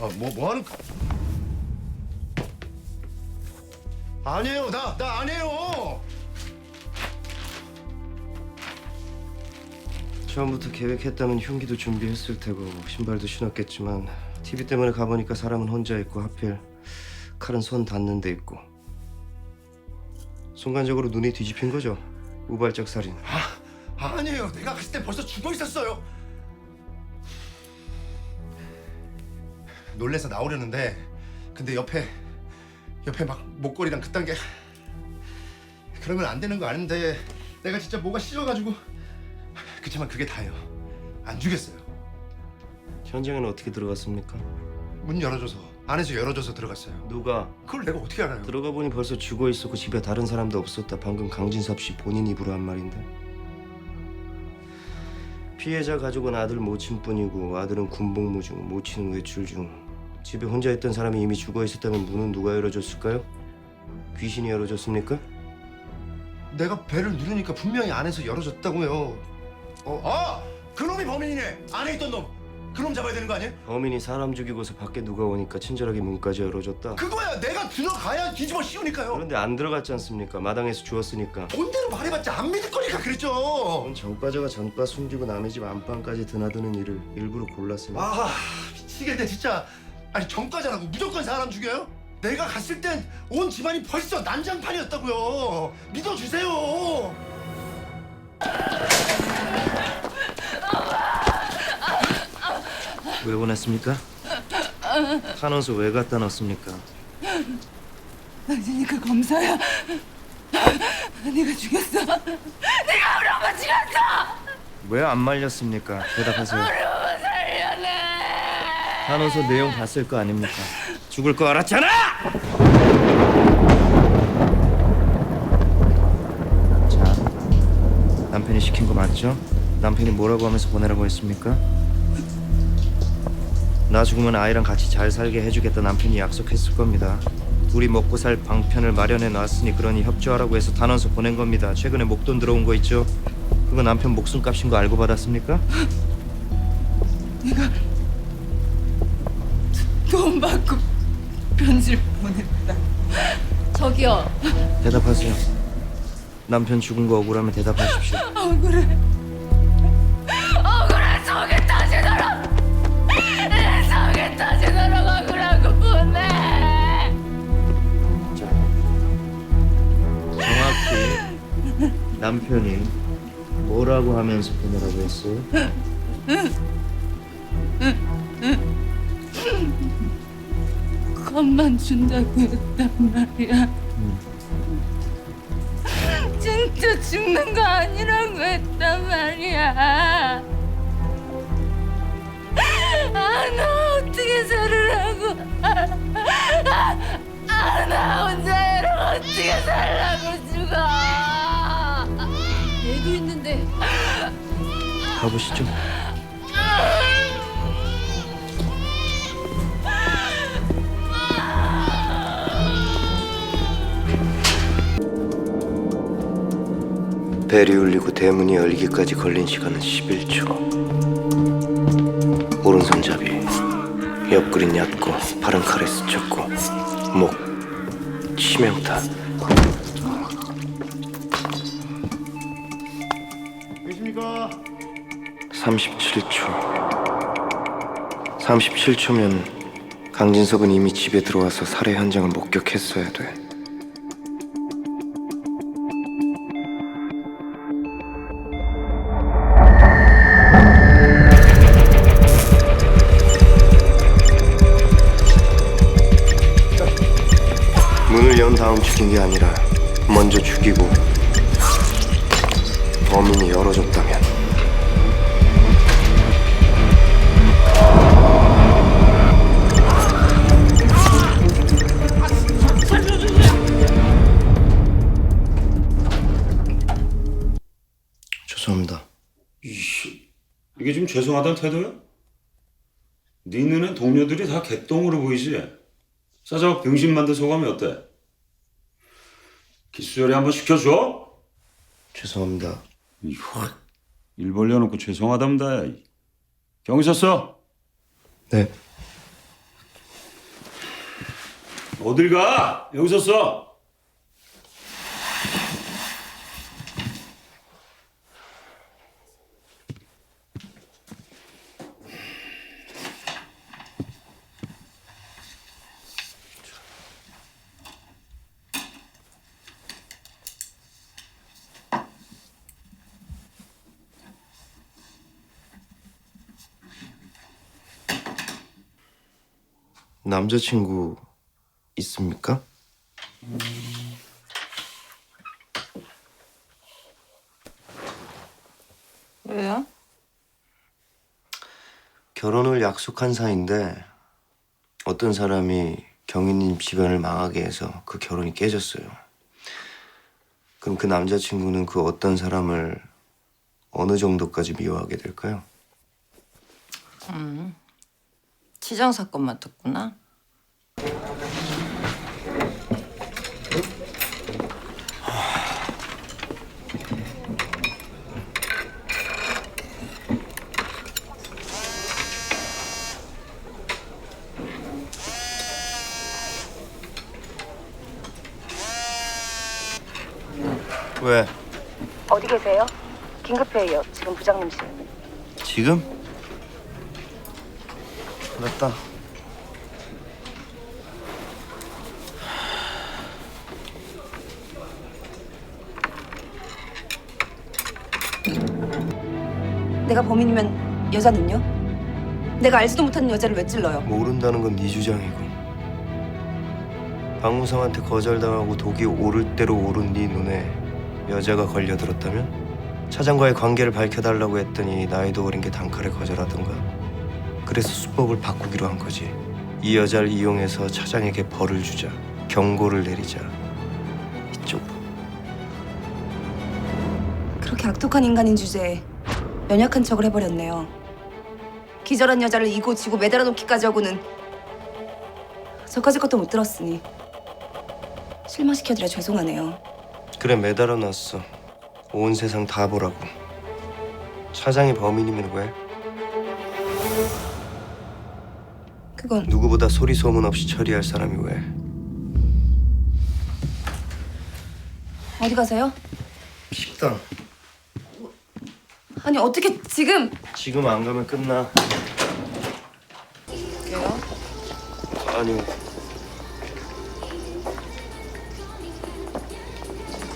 아, 뭐, 뭐 하는. 아니에요. 나, 나 아니에요. 처음부터 계획했다면 흉기도 준비했을 테고 신발도 신었겠지만 TV 때문에 가보니까 사람은 혼자 있고 하필 칼은 손 닿는 데 있고 순간적으로 눈이 뒤집힌 거죠. 우발적 살인. 아니에요. 내가 갔을 때 벌써 죽어 있었어요. 놀래서 나오려는데 근데 옆에 옆에 막 목걸이랑 그딴 게 그러면 안 되는 거 아는데 내가 진짜 뭐가 싫어가지고 그치만 그게 다예요. 안 주겠어요. 현장에는 어떻게 들어갔습니까? 문 열어줘서 안에서 열어줘서 들어갔어요. 누가? 그걸 내가 어떻게 알아요? 들어가 보니 벌써 죽어 있었고 집에 다른 사람도 없었다. 방금 강진섭 씨 본인 입으로 한 말인데. 피해자 가족은 아들 모친뿐이고 아들은 군복무 중, 모친은 외출 중. 집에 혼자 있던 사람이 이미 죽어 있었다면 문은 누가 열어줬을까요? 귀신이 열어줬습니까? 내가 배를 누르니까 분명히 안에서 열어줬다고요. 어, 아, 그놈이 범인이네. 안에 있던 놈. 그놈 잡아야 되는 거 아니에요? 범인이 사람 죽이고서 밖에 누가 오니까 친절하게 문까지 열어줬다. 그거야. 내가 들어가야 뒤집어 씌우니까요. 그런데 안 들어갔지 않습니까? 마당에서 주웠으니까. 본대로 말해봤자 안 믿을 거니까 그랬죠. 전과자가 전과 숨기고 남의 집 안방까지 드나드는 일을 일부러 골랐습니다. 아, 미치겠네 진짜. 아니 정과자라고 무조건 사람 죽여요? 내가 갔을 땐 온 집안이 벌써 난장판이었다고요. 믿어주세요. 왜 보냈습니까? 탄원서 왜 갖다 놨습니까? 당신이 그 검사야. 네가 죽였어. 네가 우리 엄마 죽였어. 왜 안 말렸습니까? 대답하세요. 탄원서 내용 봤을 거 아닙니까? 죽을 거 알았잖아! 자, 남편이 시킨 거 맞죠? 남편이 뭐라고 하면서 보내라고 했습니까? 나 죽으면 아이랑 같이 잘 살게 해주겠다 남편이 약속했을 겁니다. 둘이 먹고 살 방편을 마련해 놨으니 그러니 협조하라고 해서 단원서 보낸 겁니다. 최근에 목돈 들어온 거 있죠? 그거 남편 목숨값인 거 알고 받았습니까? 돈 받고 편지를 보냈다. 저기요. 대답하세요. 남편 죽은 거 억울하면 대답하십시오. 억울해. 억울해. 속에 터지도록. 내 속에 터지도록 억울하고 보내. 정확히 남편이 뭐라고 하면서 보내라고 했어요? 겁만 준다고 했단 말이야. 진짜 죽는 거 아니라고 했단 말이야. 아, 나 어떻게 살으라고. 아, 아, 나 혼자 이러고 어떻게 살라고 죽어. 애도 있는데 가보시죠. 벨이 울리고 대문이 열기까지 걸린 시간은 11초. 오른손잡이, 옆구리 얕고 파란 칼에 스쳤고 목 치명타. 계십니까? 37초. 37초면 강진석은 이미 집에 들어와서 살해 현장을 목격했어야 돼. 다음 죽인 게 아니라 먼저 죽이고 범인이 열어줬다면 죄송합니다. 이게 지금 죄송하다는 태도야? 네 눈엔 동료들이 다 개똥으로 보이지? 싸자고 병신 만든 소감이 어때? 기수열이 한번 시켜줘. 죄송합니다. 이 확, 일 벌려놓고 죄송하답니다. 이. 경위 썼어? 네. 어딜 가? 여기 썼어. 남자친구 있습니까? 왜요? 결혼을 약속한 사이인데 어떤 사람이 경희님 집안을 망하게 해서 그 결혼이 깨졌어요. 그럼 그 남자친구는 그 어떤 사람을 어느 정도까지 미워하게 될까요? 치정 사건 맡았구나. 왜? 어디 계세요? 긴급회의요. 지금 부장님실. 지금? 맞다. 내가 범인이면 여자는요? 내가 알지도 못하는 여자를 왜 찔러요? 모른다는 건 네 주장이고 박무성한테 거절당하고 독이 오를 대로 오른 네 눈에 여자가 걸려들었다면? 차장과의 관계를 밝혀달라고 했더니 나이도 어린 게 단칼에 거절하던가 그래서 수법을 바꾸기로 한 거지 이 여자를 이용해서 차장에게 벌을 주자 경고를 내리자 이쪽으로 그렇게 악독한 인간인 주제에 연약한 척을 해버렸네요. 기절한 여자를 이고 지고 매달아 놓기까지 하고는 저까지 것도 못 들었으니 실망시켜드려 죄송하네요. 그래 매달아 놨어 온 세상 다 보라고 차장이 범인이면 왜? 그건 누구보다 소리 소문 없이 처리할 사람이 왜? 어디 가세요? 식당 아니 어떻게 지금 지금 안 가면 끝나 게요? 아니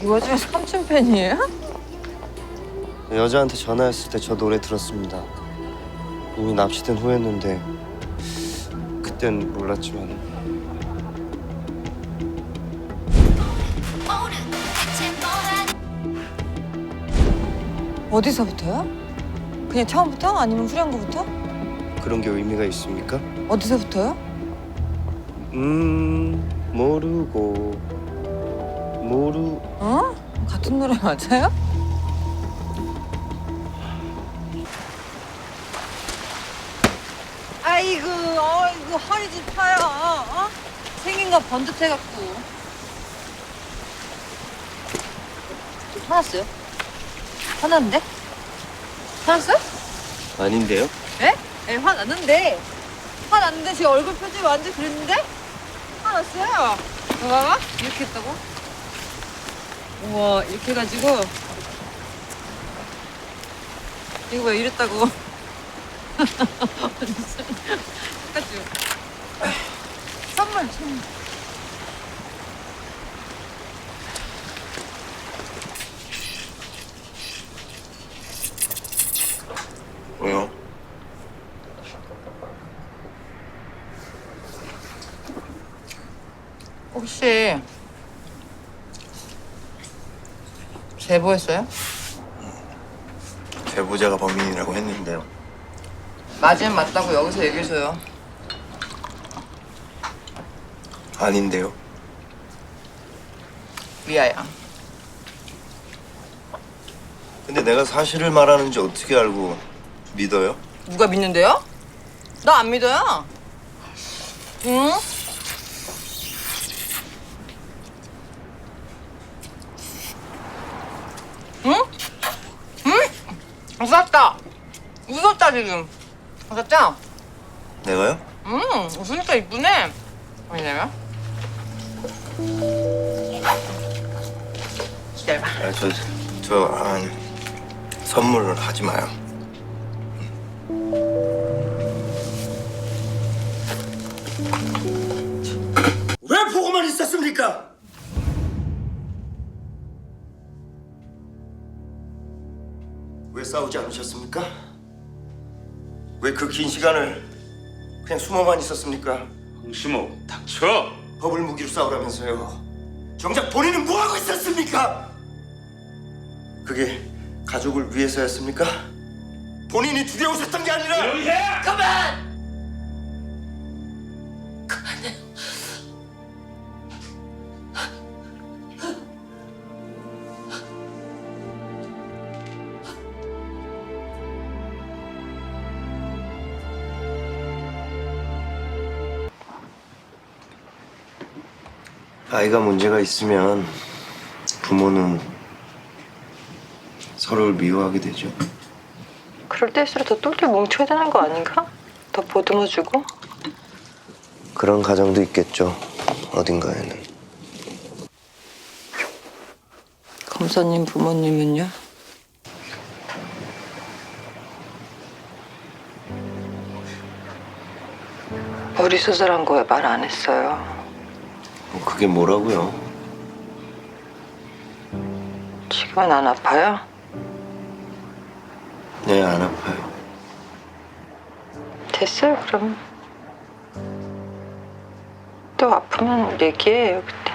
이 와중에 삼촌 팬이에요? 여자한테 전화했을 때 저 노래 들었습니다 이미 납치된 후였는데 그땐 몰랐지만 어디서부터요? 그냥 처음부터? 아니면 후렴구부터? 그런 게 의미가 있습니까? 어디서부터요? 음 모르고 모르 어? 같은 노래 맞아요? 아이고, 어이구, 허리 좀 펴요. 어? 생긴 거 번듯해갖고. 화났어요? 화났는데? 화났어요? 아닌데요? 에? 에, 화났는데. 화났는데 제 얼굴 표정이 완전 그랬는데? 화났어요. 봐봐. 이렇게 했다고? 우와, 이렇게 해가지고. 이거 왜 이랬다고. 똑같죠? 선물, 선물. 왜요? 혹시 제보했어요? 제보자가 범인이라고 했는데요 맞으면 맞다고 여기서 얘기해줘요. 아닌데요 미아야. 근데 내가 사실을 말하는지 어떻게 알고 믿어요? 누가 믿는데요? 나 안 믿어요. 응? 응? 응? 웃었다. 웃었다 지금. 웃었죠? 내가요? 응, 웃으니까 이쁘네. 왜냐면 기다려봐. 아, 저, 저, 아니, 선물을 하지 마요. 왜 보고만 있었습니까? 왜 싸우지 않으셨습니까? 왜 그 긴 시간을 그냥 숨어만 있었습니까? 홍시목 닥쳐. 법을 무기로 싸우라면서요. 정작 본인은 뭐 하고 있었습니까? 그게 가족을 위해서였습니까? 본인이 두려우셨던 게 아니라 그만! 아이가 문제가 있으면 부모는 서로를 미워하게 되죠. 그럴 때일수록 더 똘똘 뭉쳐야 되는 거 아닌가? 더 보듬어주고. 그런 가정도 있겠죠. 어딘가에는. 검사님 부모님은요? 우리 수술한 거에 말 안 했어요. 뭐 그게 뭐라고요? 지금은 안 아파요? 네, 안 아파요. 됐어요 그럼. 또 아프면 얘기해요 그때.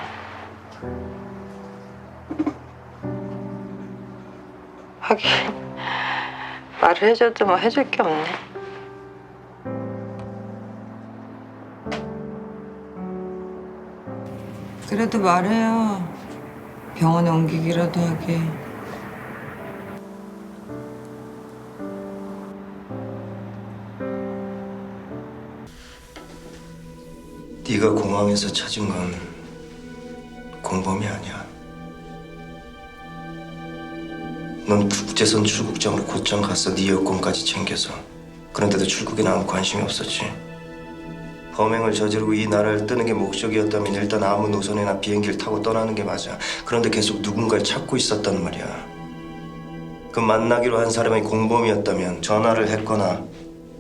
하긴 말을 해줘도 뭐 해줄 게 없네. 그래도 말해요. 병원에 옮기기라도 하게. 네가 공항에서 찾은 건 공범이 아니야. 넌 국제선 출국장으로 곧장 가서 네 여권까지 챙겨서 그런데도 출국에는 아무 관심이 없었지. 범행을 저지르고 이 나라를 뜨는 게 목적이었다면 일단 아무 노선이나 비행기를 타고 떠나는 게 맞아. 그런데 계속 누군가를 찾고 있었단 말이야. 그 만나기로 한 사람이 공범이었다면 전화를 했거나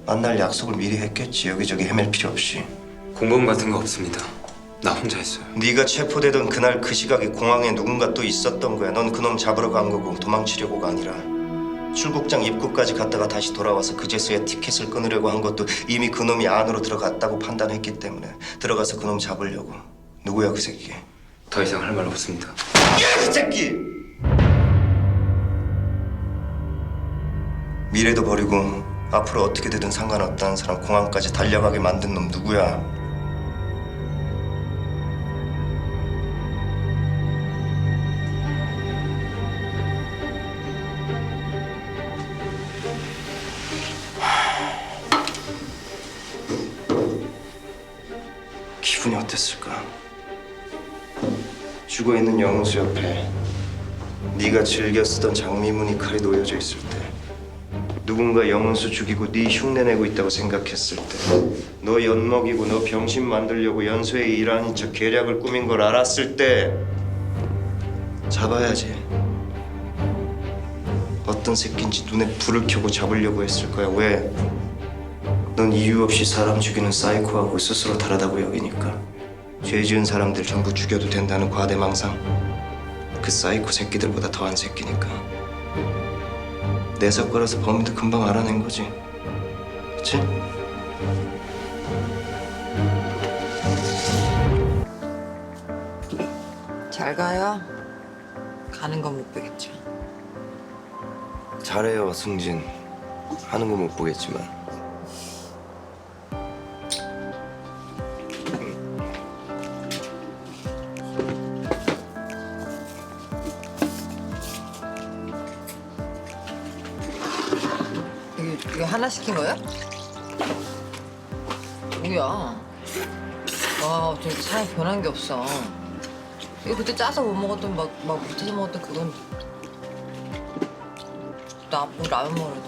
만날 약속을 미리 했겠지. 여기저기 헤맬 필요 없이. 공범 같은 거 없습니다. 나 혼자 했어요. 네가 체포되던 그날 그 시각에 공항에 누군가 또 있었던 거야. 넌 그놈 잡으러 간 거고 도망치려고가 아니라 출국장 입구까지 갔다가 다시 돌아와서 그제서야 티켓을 끊으려고 한 것도 이미 그놈이 안으로 들어갔다고 판단했기 때문에 들어가서 그놈 잡으려고. 누구야 그 새끼? 더 이상 할 말 없습니다. 그 새끼! 미래도 버리고 앞으로 어떻게 되든 상관없다는 사람 공항까지 달려가게 만든 놈 누구야? 어땠을까? 죽어 있는 영수 옆에 네가 즐겨 쓰던 장미무늬 칼이 놓여져 있을 때 누군가 영수 죽이고 네 흉내내고 있다고 생각했을 때너 엿먹이고 너 병신 만들려고 연수에 일하는 척 계략을 꾸민 걸 알았을 때 잡아야지 어떤 새끼인지 눈에 불을 켜고 잡으려고 했을 거야 왜? 넌 이유 없이 사람 죽이는 사이코하고 스스로 다르다고 여기니까 죄 지은 사람들 전부 죽여도 된다는 과대망상 그 사이코 새끼들보다 더한 새끼니까 내 젓가락에서 범인도 금방 알아낸 거지 그치? 잘 가요. 가는 건 못 보겠죠. 잘해요 승진 하는 거못 보겠지만 하나 시킨 거야? 뭐야? 와, 좀 사람 변한 게 없어. 이거 그때 짜서 못 먹었던 막, 막 못해서 먹었던 그건 나쁜 라면 먹으려던.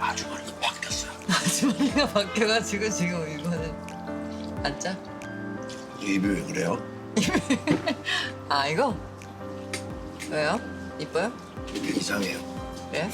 아주머니가 바뀌었어. 아주머니가 바뀌어가지고 지금 이거는 안 짜? 입이 왜 그래요? 아 이거 왜요? 이뻐요? 이상해요. 그래?